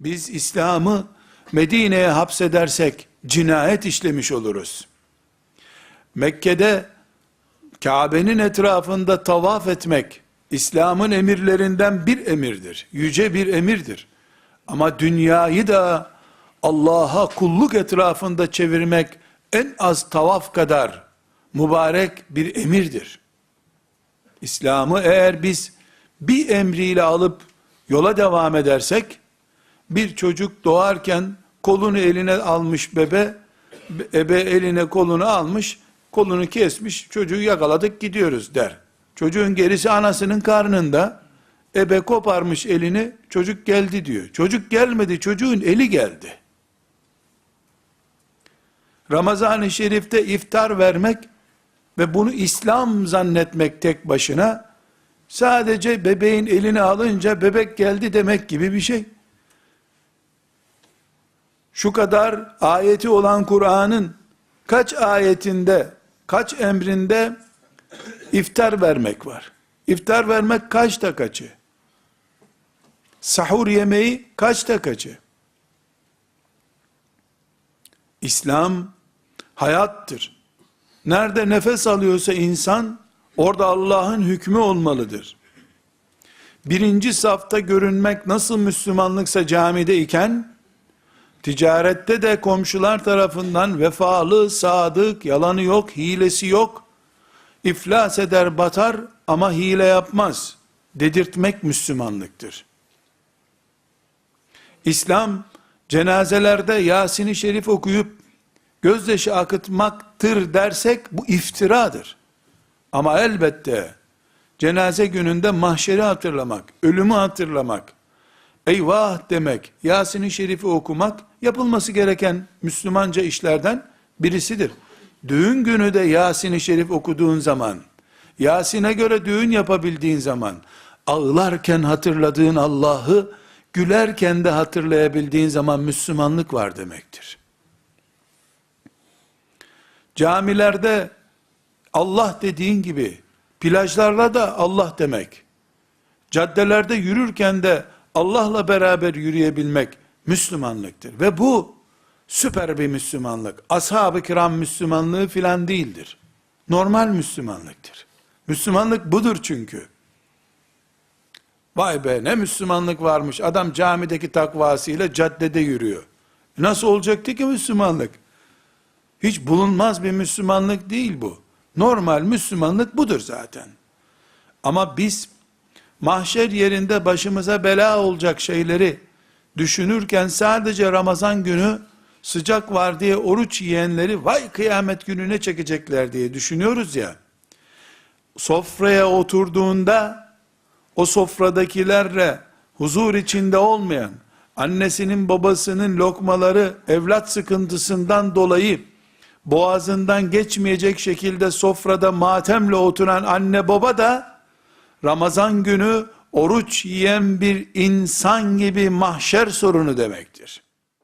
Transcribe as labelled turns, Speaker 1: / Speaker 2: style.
Speaker 1: Biz İslam'ı Medine'ye hapsedersek cinayet işlemiş oluruz. Mekke'de Kabe'nin etrafında tavaf etmek İslam'ın emirlerinden bir emirdir. Yüce bir emirdir. Ama dünyayı da Allah'a kulluk etrafında çevirmek en az tavaf kadar mübarek bir emirdir. İslam'ı eğer biz bir emriyle alıp yola devam edersek, bir çocuk doğarken kolunu eline almış bebe, ebe eline kolunu almış, kolunu kesmiş, çocuğu yakaladık gidiyoruz der. Çocuğun gerisi anasının karnında, ebe koparmış elini, çocuk geldi diyor. Çocuk gelmedi, çocuğun eli geldi. Ramazan-ı Şerif'te iftar vermek ve bunu İslam zannetmek tek başına, sadece bebeğin elini alınca bebek geldi demek gibi bir şey. Şu kadar ayeti olan Kur'an'ın kaç ayetinde, kaç emrinde iftar vermek var? İftar vermek kaçta kaçı? Sahur yemeği kaçta kaçı? İslam hayattır. Nerede nefes alıyorsa insan, orada Allah'ın hükmü olmalıdır. Birinci safta görünmek nasıl Müslümanlıksa camide iken, ticarette de komşular tarafından vefalı, sadık, yalanı yok, hilesi yok, iflas eder batar ama hile yapmaz dedirtmek Müslümanlıktır. İslam cenazelerde Yasin-i Şerif okuyup gözyaşı akıtmaktır dersek bu iftiradır. Ama elbette cenaze gününde mahşeri hatırlamak, ölümü hatırlamak, eyvah demek, Yasin-i Şerif'i okumak yapılması gereken Müslümanca işlerden birisidir. Düğün günü de Yasin-i Şerif okuduğun zaman, Yasin'e göre düğün yapabildiğin zaman, ağlarken hatırladığın Allah'ı, gülerken de hatırlayabildiğin zaman Müslümanlık var demektir. Camilerde Allah dediğin gibi, plajlarla da Allah demek, caddelerde yürürken de Allah'la beraber yürüyebilmek Müslümanlıktır. Ve bu süper bir Müslümanlık. Ashab-ı kiram Müslümanlığı filan değildir. Normal Müslümanlıktır. Müslümanlık budur çünkü. Vay be ne Müslümanlık varmış. Adam camideki takvasıyla caddede yürüyor. Nasıl olacaktı ki Müslümanlık? Hiç bulunmaz bir Müslümanlık değil bu. Normal Müslümanlık budur zaten. Ama biz mahşer yerinde başımıza bela olacak şeyleri düşünürken sadece Ramazan günü sıcak var diye oruç yiyenleri vay kıyamet gününe çekecekler diye düşünüyoruz ya. Sofraya oturduğunda o sofradakilerle huzur içinde olmayan annesinin babasının lokmaları evlat sıkıntısından dolayı boğazından geçmeyecek şekilde sofrada matemle oturan anne baba da Ramazan günü oruç yiyen bir insan gibi mahşer sorunu demektir.